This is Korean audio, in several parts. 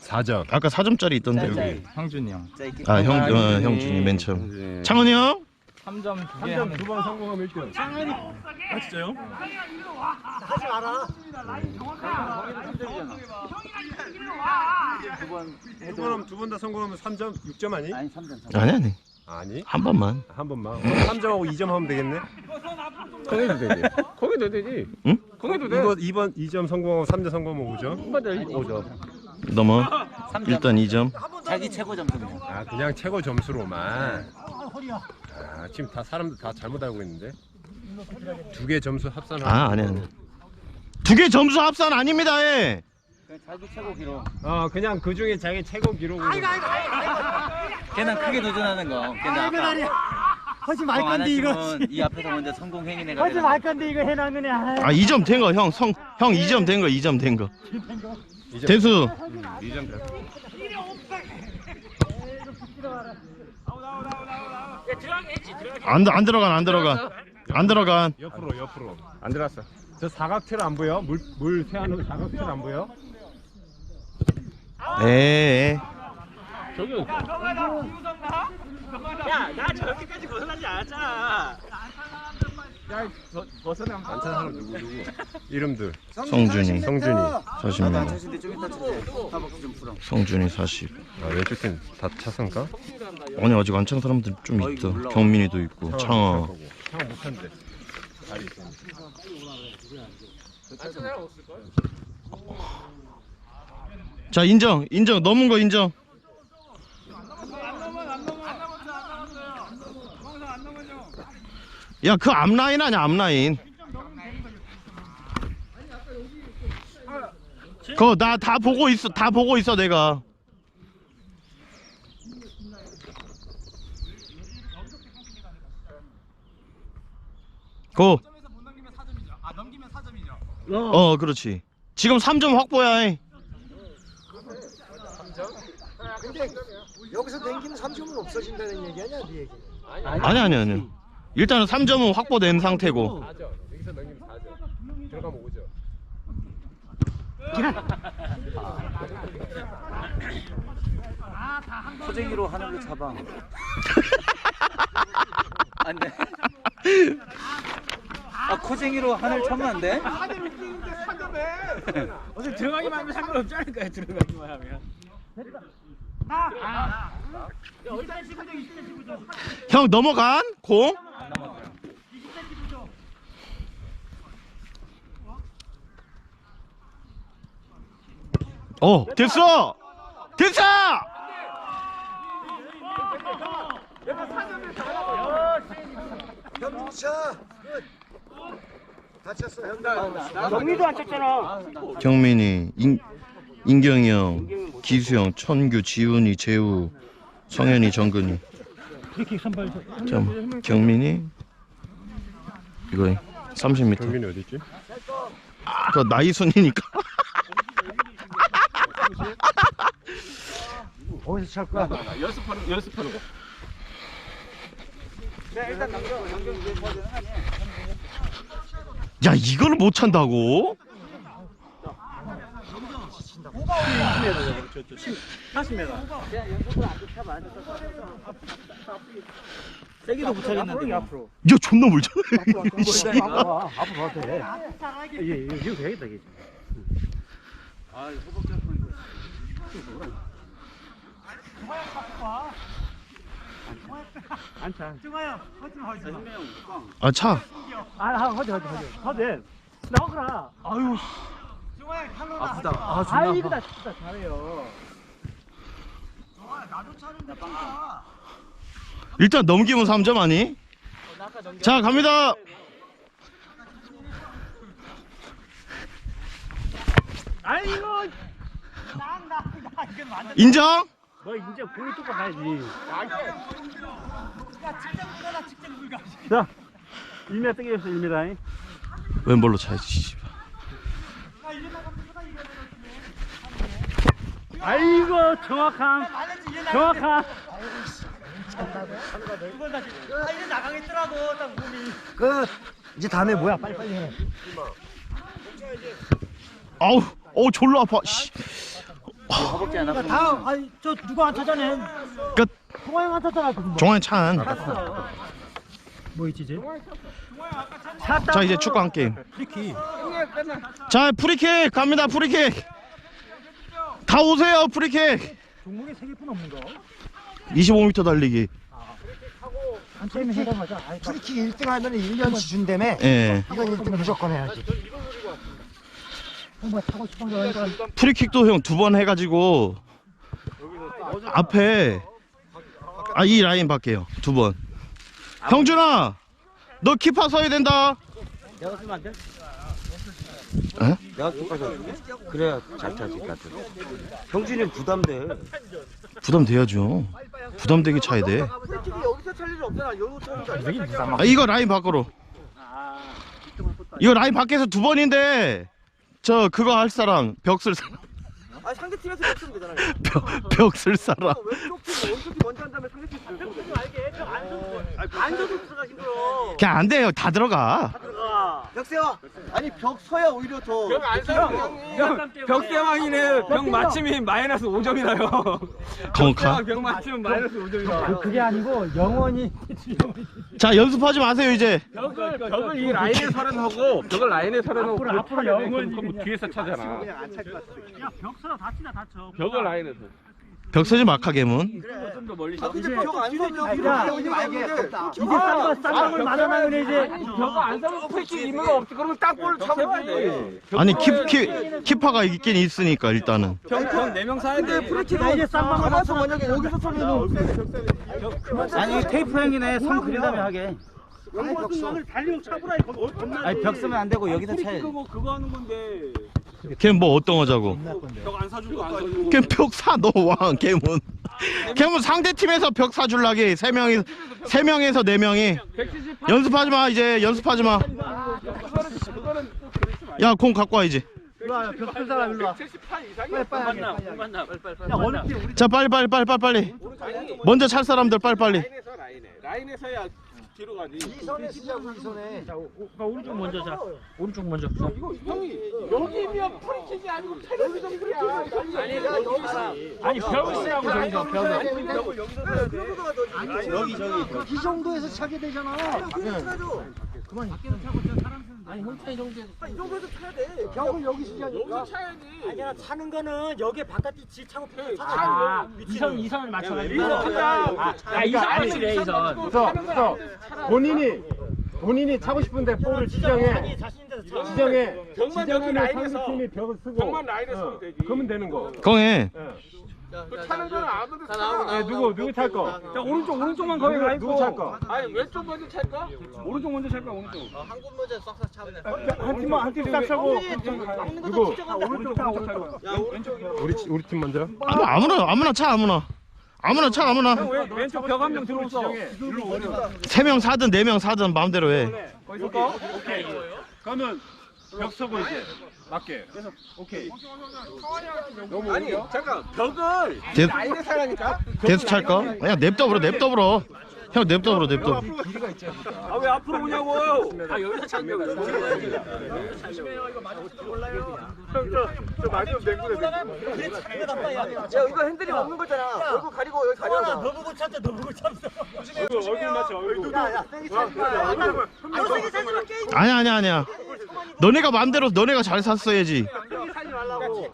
4점. 아까 4점짜리 있던데 짤, 여기. 형준이 형. 아, 형, 어, 형준이 맨 처음. 창원이 형? 3점 두개 3점 두번 성공하면 1등. 두번 다 성공하면 3점, 6점 아니? 아니 3점. 아니 아니. 아니. 한 번만. 한 번만. 3점하고 2점 하면 되겠네. 거기도 되지. 거기도 되지. 응? 거기도 돼. 이거 2번 2점 성공하고 3점 성공하면 5점. 한번더 5점. 넘어. 일단 2점. 자기 최고 점수입니다. 아, 그냥 최고 점수로만. 아, 지금 다 사람들 다 잘못 알고 있는데. 두 개 점수 합산하고. 아, 아니 아니. 두개 점수 합산 아닙니다. 예. 자기 최고 기록. 어, 그냥 그 중에 자기 최고 기록으로. 걔는 크게 도전하는 거. 걔는 아까 하지 말 건데 이거. 이 앞에서 먼저 성공 행위네가. 하지 말 건데 이거 해놨느냐 아, 2점 된 거 형. 성 형 2점 된 거. 2점 된 거. 대수. 2점 돼. 안, 안 들어간 안 들어간. 안 들어간. 옆으로 옆으로. 안 들어갔어. 저 사각틀 안 보여? 물, 물 새하는 사각틀 안 보여? 에. 에. 저기 야나 저렇게까지 벗어나지 않았잖아 야, 저, 벗어나. 안 차는 사람 누구 누구? 이름들. 성준이 성준이. 40명. 자신데 좀 이따 치세요. 스타벅스 좀 풀어. 성준이 40. 아, 왼쪽 팀다 찼은가? 아니 아직 안 찬 사람들 좀 있다. 경민이도 있고 창어. 형 못한대. 다리 있어. 자 인정 인정 넘은 거 인정. 야 그 앞라인 아니야 앞라인. 그거 나 다 보고 있어 다 보고 있어 내가. 고. 어 그렇지. 지금 3점 확보야. 근데 여기서 댕기는 3점은 없어진다는 얘기 아니야 네 얘기 아니 아니 아니. 일단은 3점은 확보된 상태고. 4점. 여기서 넘기면 4점. 들어가면 5점. 코쟁이로 하늘을 잡아. 안 돼. 아 코쟁이로 하늘 쳐면 안 돼? 어제 들어가기만 하면 상관없지 않을까요 들어가기만 하면 형 넘어간 공? 어 됐어! 됐어! 다쳤어 안 쳤잖아. 경민이 인, 인경이 형 기수형 천규 지훈이 재우 성현이 정근이. 잠 경민이? 이거 30m 경빈이 어디 있지? 그 나이 순이니까 어디서 찰 거야. 연습하는, 연습하는 거. 야 이거를 못 찬다고? 세기도 못 차겠는데. 앞으로. 야 존나 멀잖아. 앞으로 앞으로 가도 돼 예, 이거 이거 되겠다 이게 안차 아차 아 허지 허지 허지 허지 나오거라 아유 아프다. 아아 이거 다 진짜 잘해요 일단 넘기면 3점 아니? 자 갑니다 아이고 완전 인정? 너 이제 공이 뚫고 가야지. 자 1m 뜨게 했어 1m 왼발로 차야지 씨발. 아이고 정확함. 정확함. 그 이제 다음에 뭐야? 빨리 빨리 해. 아우 오 졸라 아파 씨. 허벅지 하나 그러니까 다 아니 저 누가 안 타자네. 끝 동아형 안 탔잖아. 그 뭐. 종환 찬. 뭐 있지 이제? 자 이제 축구 한 게임. 프리키. 자 프리킥 갑니다 프리킥. 다 오세요 프리킥. 종목에 세 개뿐 없는 거. 25m 달리기. 한 게임에 해당하자. 프리킥 1등 하면 1년치 준다며. 예. 이건 1등 무조건 해야지. 뭐 타고 싶은 거 하니까 프리킥도 형 두 번 해가지고 앞에 아 이 라인 밖에요 두 번. 형준아 너 키파 서야 된다. 내가 쓰면 안 돼? 에? 내가 똑같아. 그래야 잘 타지 같은. 형준이 부담돼. 부담돼야죠. 부담되게 차야 돼. 여기서 찰 일은 없잖아. 여기서 차는 아, 이거 라인 밖으로. 이거 라인 밖에서 두 번인데 저 그거 할 사람 벽 쓸 사람 아 상대 팀에서 못 쓰면 되잖아요. 벽 쓸 사람. 왼쪽 팀 먼저 한 다음에 상대 팀 들어가. 그냥 안 돼요. 다 들어가. 들어가. 벽세워. 아니 벽 서야 오히려 더. 벽대왕이는 벽 맞춤이 마이너스 5점이라요. 정확하. 벽 맞춤 마이너스 5점이다. 그게 아니고 영원히 자 연습하지 마세요 이제. 벽을 벽을 이 라인에 서른하고 벽을 라인에 서른하고 앞으로, 앞으로 영원히 뭐 뒤에서 차잖아. 벽서라 다치나 다쳐. 벽을 라인에서. 벽 서지 마 카게문. 좀더 멀리. 아 근데 벽안 서면 야, 이렇게 오지 말게. 이제 쌍방 쌍방을 만나면 이제 벽을 안 서면 프리킥 의미가 없지. 그러면 딱 볼을 차면 아니 키, 키, 키파가 있긴 있으니까 일단은. 벽벽네명 사야 돼. 나 이제 쌍방을 가만서 만약에 여기서 서면은 아니 테이프 행이네. 선 그린 다음에 하게. 아니 벽 쓰면 안 되고 여기서 차야지. 그거 하는 건데. 걔는 뭐 어떤 거자고. 벽안 사주고 안 사주고. 걔벽사 너와 걔문. 걔문 상대 팀에서 벽 사줄라게 세 명이 세 명에서 네 명이 연습하지 마 이제 연습하지 마. 야공 갖고 와 이제. 벽쓸 사람 일로 와. 78 이상이 만나 만나 빨리 빨리 빨리 야 어느 팀 우리 자 빨리 빨리 빨리 빨리 빨리. 먼저 찰 사람들 빨리 빨리. 라인에서 라인에. 라인에서야 뒤로 가지. 이 선에 쓰자고 이 선에. 오른쪽 먼저 자 오른쪽 먼저 이거 형이 여기면 프리킥이 아니고 여기서 프리킥이야. 아니 여기서 아니 벽을 쓰라고 저기서 벽을 벽을 여기서 써야 돼. 여기 저기. 이 정도에서 차게 되잖아. 이 정도에서 차야 돼. 벽을 여기. 여기서 차야지. 아니야 차는 거는 여기 바깥에 지 차고 펴아 이선 이선을 맞춰가지고. 아, 야? 이선 맞추래 이선 그래서, 그래서 본인이 본인이 차고 싶은데 볼을 지정해. 지정해. 여기 라인에서 상대팀이 벽을 쓰고. 벽만 라인에서 쓰면 되지. 그러면 되는 거. 공해. 그 차는 거는 아무도 차. 네, 누구 누구 찰 거? 자 오른쪽 오른쪽만 거기 가 있고. 누구 찰 거? 아니 왼쪽 먼저 찰까? 오른쪽 먼저 찰까 오른쪽. 한군 먼저 싹싹 차면 한 팀만 한팀싹 차고 누구? 오른쪽 먼저 찰 거야. 우리 우리 팀 먼저? 아무 아무나 아무나 차 아무나. 아무나 차 아무나. 왜 왼쪽 벽 한 명 들어오서. 세명 사든 네 명 사든 마음대로 해. 거기서 거? 그러면 벽 서고 이제 맞게. 오케이. 너무 아니? 잠깐 벽을 대, 라인에 사라니까. 대수 찰까? 야 냅둬 불어 냅둬 불어. 형 냅둬 불어 냅둬. 아 왜 앞으로 오냐고. 아 여기서 찾냐고. 저 마지막 맹구네. 야 이거 핸들이 없는 거잖아. 얼굴 가리고 여기 가려서. 너 보고 참자 너 보고 참자. 얼굴 얼굴. 야야 세게 차지 마. 안 세게 차지 마. 게임 아니야 아니야 아니야. 너네가 마음대로 너네가 잘 샀어야지. 차지 말라고.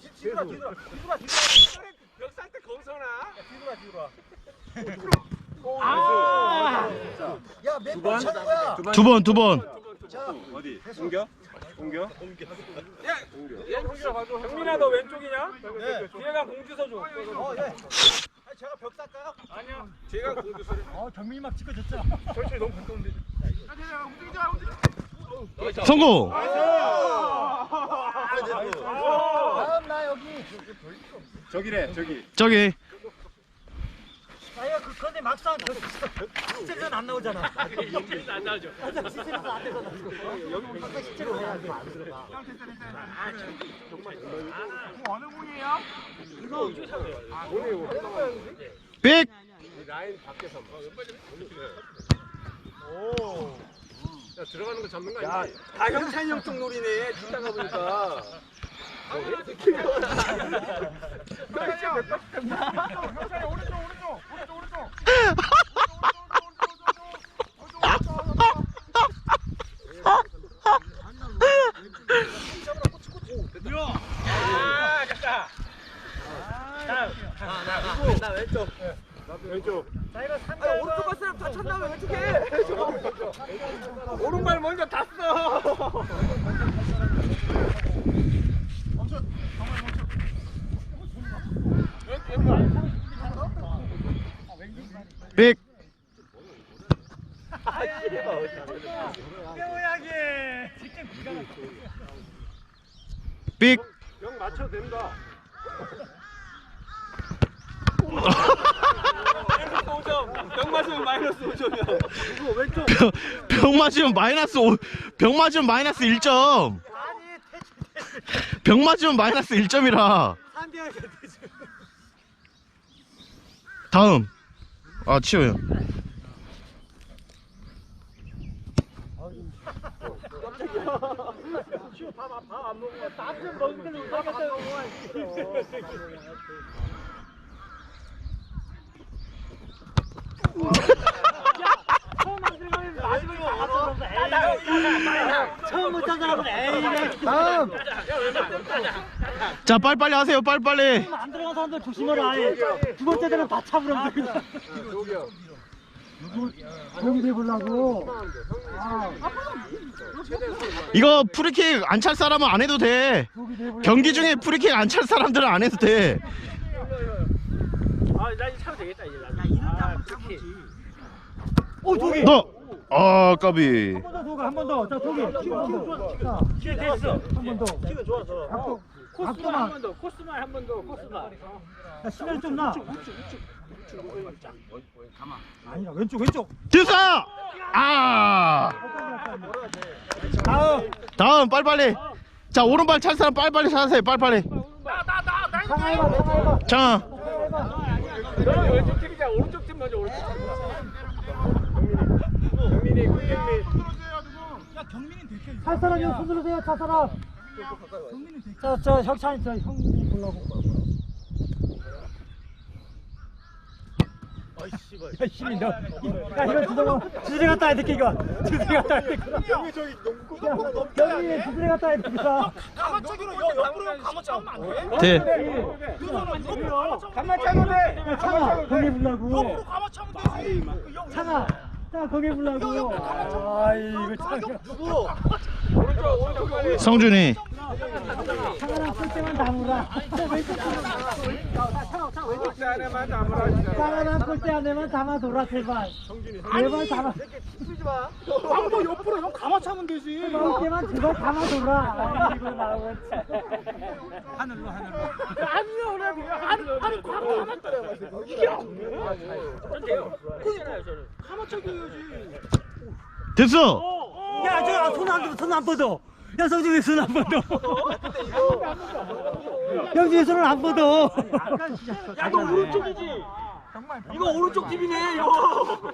벽 상태 거기서 야 몇 번 차는 거야? 두 번 두 번. 어디? 공격? 공격? 경민아 너 왼쪽이냐? 뒤에가 공주 서줘. 어 예. 아니 제가 벽 쌀까요? 아니야. 뒤에가 공주 서줘. 어 경민이 막 찍어줬죠. 천천히 너무 가까운데. 성공. 다음 나 여기. 저기래 저기. 저기 아야 그 근데 막상 그 시체에서는 안 나오잖아. 시체에서 안 나오죠. 시체에서 안 되잖아. 여기 시체로 해야 돼. 안 들어가. 빅. 야 들어가는 거 잡는 거 아니야? 다 형찬이 형쪽 놀이네. 뒷다가 보니까. 오른쪽 갈 사람 다 찬다면 왼쪽 해. 오른발 먼저 닿어. 빅 빅. 영 맞춰도 된다. 마이너스 5점. 영 맞으면 마이너스 5점이야. 이거 왼쪽. 병, 병 맞으면 마이너스 5, 병 맞으면 마이너스 1점. 병 맞으면 마이너스 1점이라. 다음. 아, 치워요. 처음 못한 사람은 에이 다음 자, 빨리빨리 하세요, 빨리빨리. 안 들어간 사람들 조심해라 아예. 두 번째 되면 다 차버려 그냥 여기 내보려고 이거 프리킥 안 찰 사람은 안 해도 돼. 경기 중에 프리킥 안 찰 사람들은 안 해도 돼. 아, 나 이제 차면 되겠다 이제. 아, 오 저기 너! 아, 까비. 한 번 더 도가 한 번 더. 자 저기 기회 됐어. 한 번 더. 기회 좋았어. 각도 코스만 각도만 한 번 더. 코스만 한 번 더. 코스만. 야 시간이 좀 나. 아니야 왼쪽 왼쪽. 됐어! 아! 다음 다음, 빨리빨리. 자, 오른발 찰 사람 빨리빨리 찾으세요, 빨리빨리. 상하이가 상하이가. 자, 너는 왼쪽 팀이자 오른 쪽팀 먼저 오른쪽 팀. 경민이, 경민이, 국경민. 찰 사람 여기 손 들으세요 찰 사람. 자저 혁찬이 저 형님 보려고. 야, 씨발, 너. 야, 이거 주저가, 주저리 갔다 와야 돼, 이거. 주저리 갔다 와야 돼, 이거. 여기 저기 농구 여기 주저리 갔다 와야 돼, 이거. 돼. 간만 차면 돼. 야, 창아, 거기 불라고. 창아, 창아, 거기 불라고. 아, 이거 창아. 오른쪽, 오른쪽. 성준이. 창아랑 쓸 때만 담으라. 박스 안 차기야지. 됐어! 야, 저, 손 안, 손안 뻗어. 야, 성준이 손안 뻗어. 영준이 손을 안 뻗어. 야, 너 오른쪽이지. 이거 오른쪽 팀이네, 이거.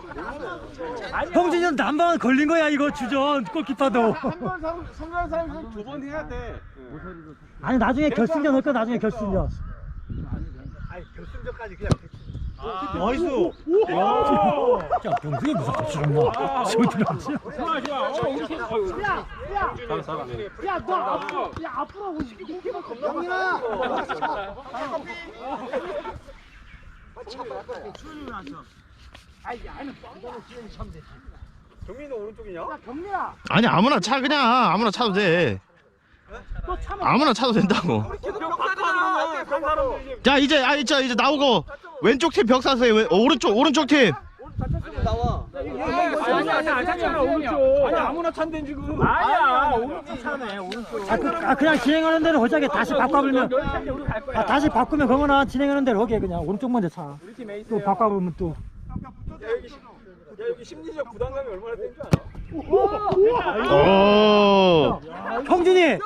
형준이 형 난방은 걸린 거야, 이거 주전, 골키퍼도. 성공한 사람이 두번 해야 돼. 아니, 나중에 결승전 할 거야, 나중에 결승전. 나이스. 야, 무슨. 저기 남지? 좋아, 좋아. 어, 우리 팀. 어이구. 야, 너 앞으로, 야, 앞으로 오시기 공기만 겁나. 경민이 오른쪽이냐? 경민아, 아니, 아무나 차, 그냥. 아무나 차도 돼. 아무나 차도 된다고. 간 사람들 이제 자, 이제, 아, 이제, 이제 나오고. 왼쪽 팀 벽 사세요. 왼- 어, 오른쪽, 오른쪽 팀. 나와. 아니 아니 안 찾잖아 오른쪽. 아니 아무나 찬데 지금. 아니야 오른쪽 차네 오른쪽. 아, 그, 아, 그냥 진행하는 대로 하자게 다시 바꿔보면. 아, 다시 바꾸면 그거나 진행하는 대로 하게 그냥 오른쪽 먼저 차. 또 바꿔보면 또. 야 여기 심- 야 여기 심리적 부담감이 얼마나 센줄 알아? 오. 형준이,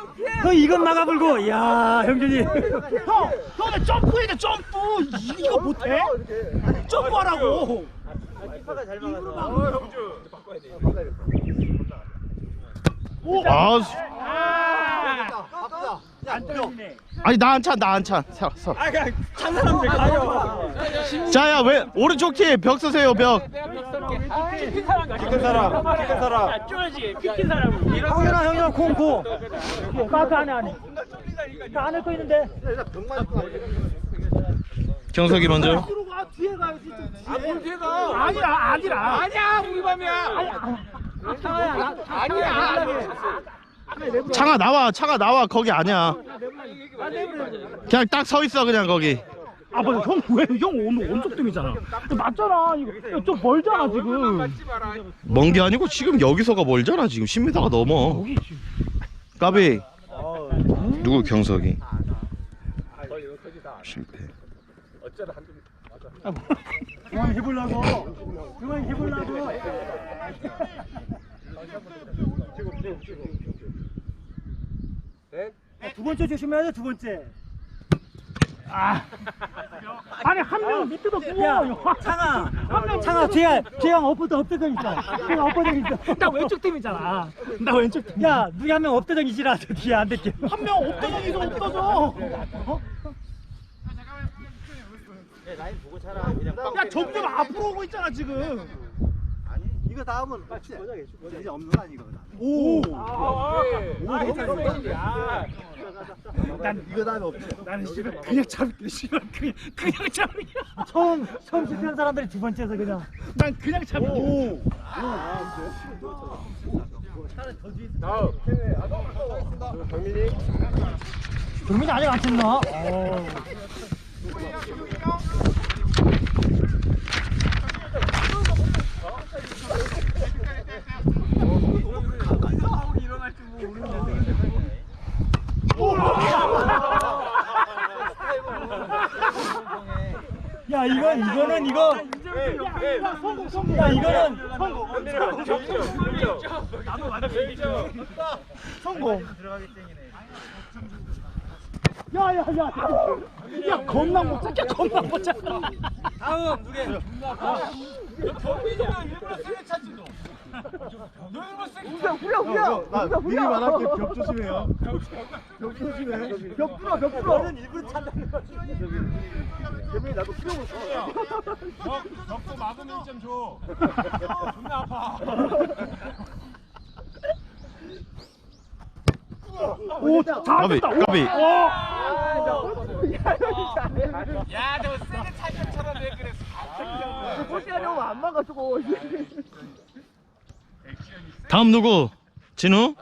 너 이건 나가불고, 야, 형준이. 형, 형은 점프해야 돼, 점프. 이거 못해? 점프하라고. 아, 안. 아니 나안차나안 차. 서, 서. 아 그냥 찬 사람들 가요. 자야 왜 오른쪽 팀벽 쓰세요 벽. 피킨 사람 가. 피킨 사람. 피킨 사람. 쫄지. 피킨 사람. 형현아 형현아 콩콩. 마크 안에 안에. 다 안에 거 있는데. 경석이 먼저. 가 뒤에 가야지. 좀 뒤에. 아뭘 걔가. 아니라 아니라. 아니야 우리 밤이야. 아니야. 아니야. 차가 나와 차가 나와 거기 아니야. 그냥 딱 서 있어 그냥 거기. 아 맞아 형왜형 오늘 원쪽 등이잖아. 맞잖아 이거 좀 멀잖아 지금. 먼 게 아니고 지금 여기서가 멀잖아 지금 10m가 넘어. 까비. 누구 경석이? 실패. 그만 해보려고. 그만 해보려고. 두 번째 조심해야 돼, 두 번째. 아. 아니, 한 명 밑에도 부어. 창아. 한 명, 창아, 뒤에, 뒤에 엎어져, 엎어져 있어. 뒤에 엎어져 있어. 나 왼쪽 팀이잖아. 나 왼쪽 팀. 야, 누구 한명 엎어져 있으라, 저 뒤에 안 될게. 한명 있어, 엎어져. 어? 야, 점점 앞으로 오고 있잖아, 지금. 이거 다음은 끝이야. 이제 없는 거 아니고. 오. 아. 난 이거 다음에 없지. 나는 씨발 그냥 잡을게 씨발 그냥 그냥 잡을게 처음 처음 실패한 사람들이 두 번째에서 그냥 난 그냥 잡을게 경민이 경민이 아직 안 쳤나? 야 이건 이거는 이거 야 이거는 성공 야야야 야 겁나 못 잡게 겁나 못 잡게 다음 누구? 경민이가 일부러 세게 찾지도. 너 일부러 세게 찾. 후려 후려. 나 미리 말할게. 벽 조심해요. 벽 조심해. 벽 뚫어 벽 뚫어. 너는 일부러 찾는 거지. 개미 나도 필요 없어. 벽 벽도 막으면 1점 줘. 존나 아파. 오 까비 잘했다 까비. 야, 너 세게 찾으처럼 왜 그랬어? 포시하려고 안 막아주고. 다음 누구? 진우?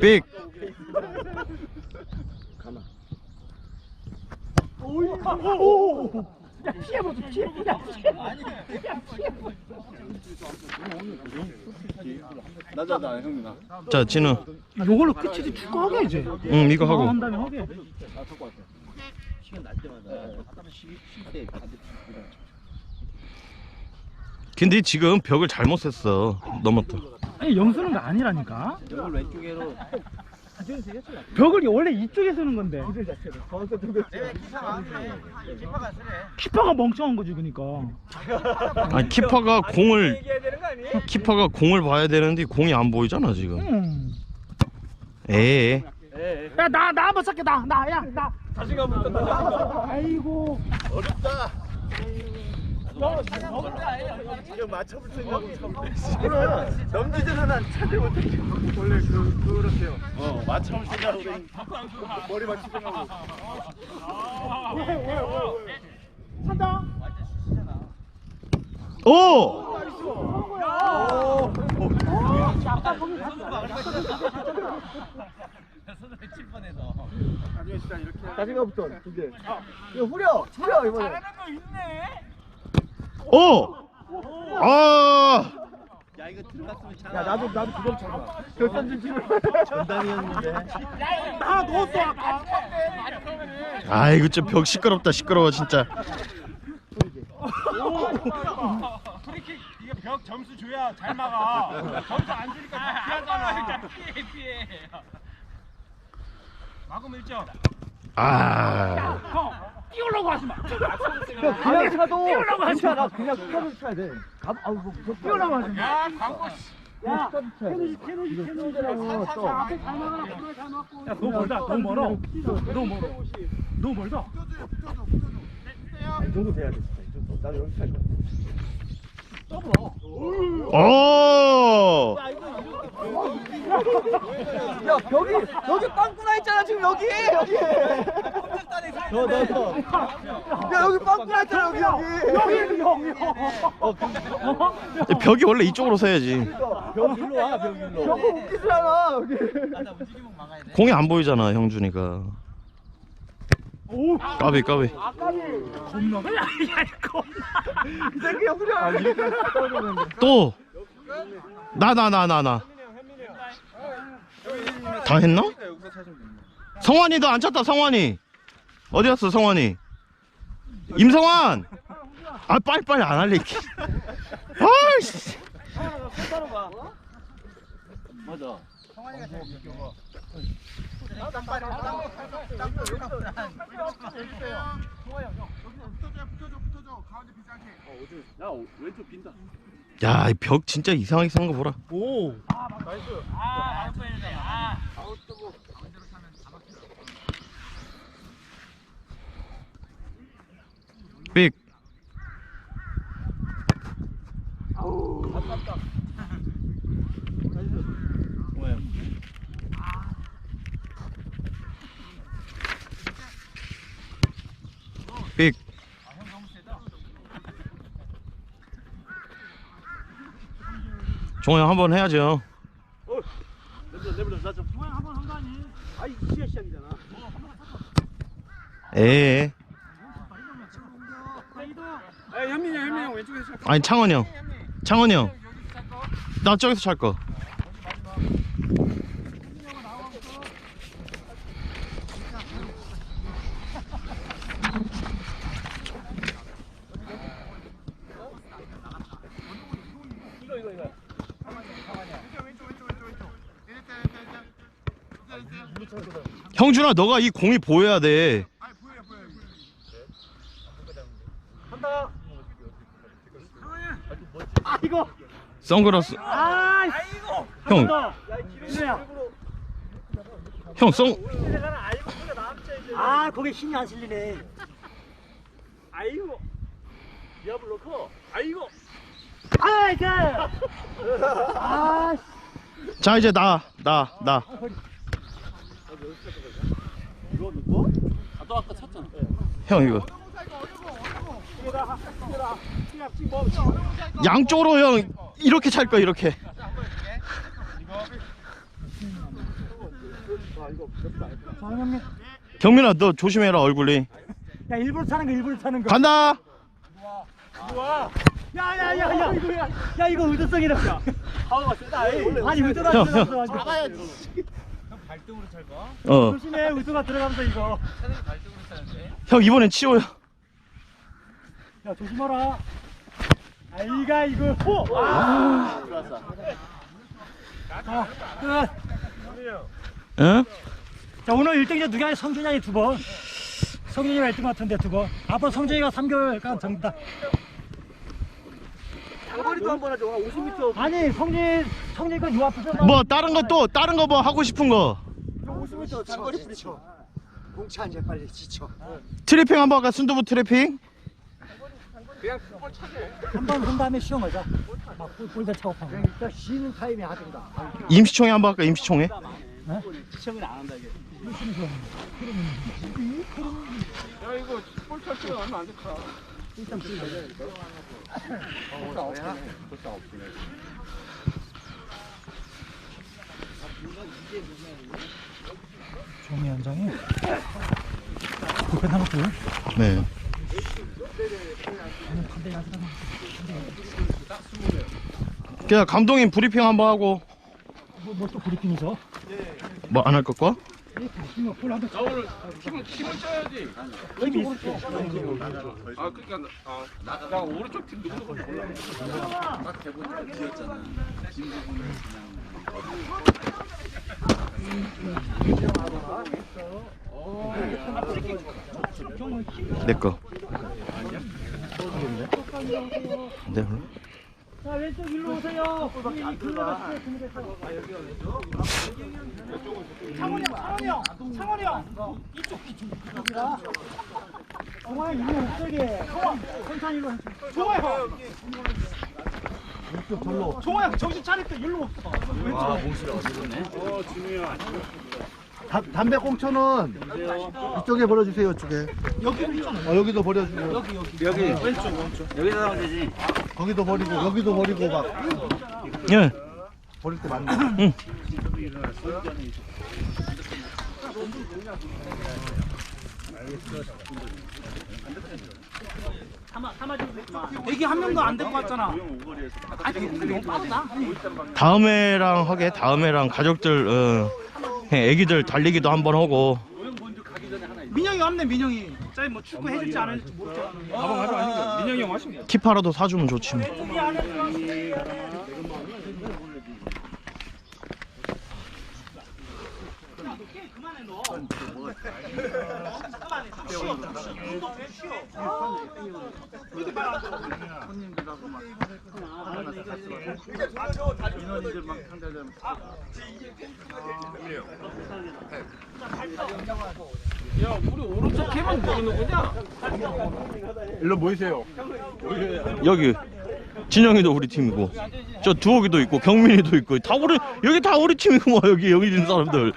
빅. 야 피해보자 피해 야 피해 나자나 형님아. 자 진우. 요걸로 끝이지 축구하게 이제 응 이거 하고. 한 다음에 하게 근데 지금 벽을 잘못 셌어. 넘었다. 아니 영수는 거 아니라니까 벽을 원래 이쪽에 서는 건데. 키퍼가 멍청한 거지 그니까. 아니 키퍼가 공을 키퍼가 공을 봐야 되는데 공이 안 보이잖아 지금. 음. 에. 야나 나 한번 찾게 나나 야나. 자신감 붙었다. 아이고 이거 맞춰볼 생각은 그래. 넘기지는 난 찾지 못해. 원래 그 그렇대요. 어 맞춰볼 생각으로 머리 맞추 생각으로. 산다 오! 자신감 붙어. 이제. 이거 후려 후려 이번에. 거 있네. 오! 아! 야 나도 나도 그걸 쳐봐. 결선 진출을 전담이었는데. 나 넣었어 아까 아 이거 좀 벽 시끄럽다 시끄러워 진짜. 프리킥 이거 벽 점수 줘야 잘 막아. 점수 안 주니까 피하잖아. 피해 피해. 막으면 1점. 아. 형 뛰어 뛰어오려고 하지 마. 그냥 차도 뛰어오려고 하지 마. 그냥 스타를 쳐야 돼. 감, 아우 뭐 뛰어오려고 하지 마. 야 광고 야, 스타를 쳐야 돼. 캐노지, 캐노지, 캐노지라고. 또. 야, 너무 멀다. 너무 멀어. 너무 멀어. 너무 멀다. 이 정도 돼야 돼. 진짜. 이 정도. 나도 여기 살 거야. 오! 야 여기 여기 빵꾸나 있잖아 지금 여기 여기. 너너 너. 야 여기 빵꾸나 있잖아 여기 여기. 여기, 여기. 어, 벽이 원래 이쪽으로 서야지. 벽 일로 와, 벽 일로. 벽 웃기잖아 여기. 공이 안 보이잖아, 형준이가. 오, 까비, 까비. 겁나. 야, 야, 겁나. 이 새끼 형들이 아. 또! 나, 나, 나, 나, 나. 다 했나? 성환이 너 안 찼다, 성환이. 어디 갔어, 성환이? 임성환! 아, 빨리빨리 안 할래, 이렇게. 아이 야, 이 벽 진짜 이상하게 산 거 보라. 오. 빅. 빅. 종영 한번 해야죠. 아이, 시야 시작이잖아. 에. 아 현민 이형 현민이 형 왼쪽에서 시작 아니 창원이 형. 창원이 형. 나 저기서 찰 거. 너가 이 공이 보여야 돼. 아, 이거. 선글라스. 아, 형, 너. 이거야. 형 선. 아, 거기 힘이 안 실리네. 아이고 디아블로 커 아이고 아, 이제. 아, 자 이제 나, 나, 나. 나도 아까 쳤잖아. 형 이거. 양쪽으로 형 이렇게 찰 거야 이렇게. 경민아 너 조심해라 얼굴이. 야, 일부러 차는 거, 일부러 차는 거. 간다. 야, 야, 야, 야, 이거, 야, 야, 이거 의도성이라. 파워가 세다 아니, 의도가 형, 들 형. 아직. 어. 조심해, 의도가 들어가면서 이거. 형 이번엔 치워요. 야, 조심하라. 아이가 이거. 오! 아! 자, 끝. 응? 자, 오늘 1등이 누가 해? 성준이 두 번. 성준이가 1등 같은데 두 번. 앞으로 성준이가 3개월간 정다. 장거리도 한 번 하죠. 50m. 아니, 성진, 성진이가 요 앞에서. 뭐 다른 거 또 다른 거 뭐 하고 싶은 거. 50m 장거리 부딪혀. 공차 이제 빨리 지쳐. 트래핑 한번 할까 순두부 트래핑? 한번 한 다음에 쉬어가자. 막 볼- 볼대 차고 파고. 일단 쉬는 타임이 하든가. 임시총회 한번 할까 임시총회? 시청을 안 한다 이게. 야 이거 볼 찰수가 얼마 안 됐다 종이 현장에. 불펜 하나 고 네. 그냥 감독님 브리핑 한번 하고 뭐 또 브리핑이죠? 뭐 안 할 것과? 오늘 힘을 힘을 있어. 아 그러니까 아, 나, 나 오른쪽 팀 누구 누구 몰라 딱 대본 비었잖아. 김부분은 그냥 내 거 네 그럼 자 왼쪽 일로 오세요. 이 글러가 창원이 형, 창원이 형, 창원이 형. 이쪽 이쪽 이쪽이라. 정말 일로 옥석에. 천천히 일로. 종호야 형. 왼쪽 절로. 종호야 정신 차릴 때 일로 없어. 다, 담배 꽁초는 이쪽에 버려주세요 이쪽에. 여기도 있잖아. 어, 여기도 버려주고. 여기 여기. 여기. 왼쪽 여기서 하면 되지. 거기도 버리고 여기도 버리고 막. 예. 버릴 때 많네. 애기 한 명도 안 데리고 왔잖아. 아니 너무 빠르다. 다음에랑 하게 다음에랑 가족들 어, 애기들 달리기도 한번 하고 민영이 왔네 민영이. 짜이 뭐 축구 해줄지 안 해줄지 모르겠어. 가방 가져가니까 민영이 형 하시면 키파라도 사주면 좋지 뭐. 일로 모이세요. 여기 진영이도 우리 팀이고 저 두옥이도 있고 경민이도 있고 다 우리 여기 다 우리 팀이고 뭐 여기 여기 있는 사람들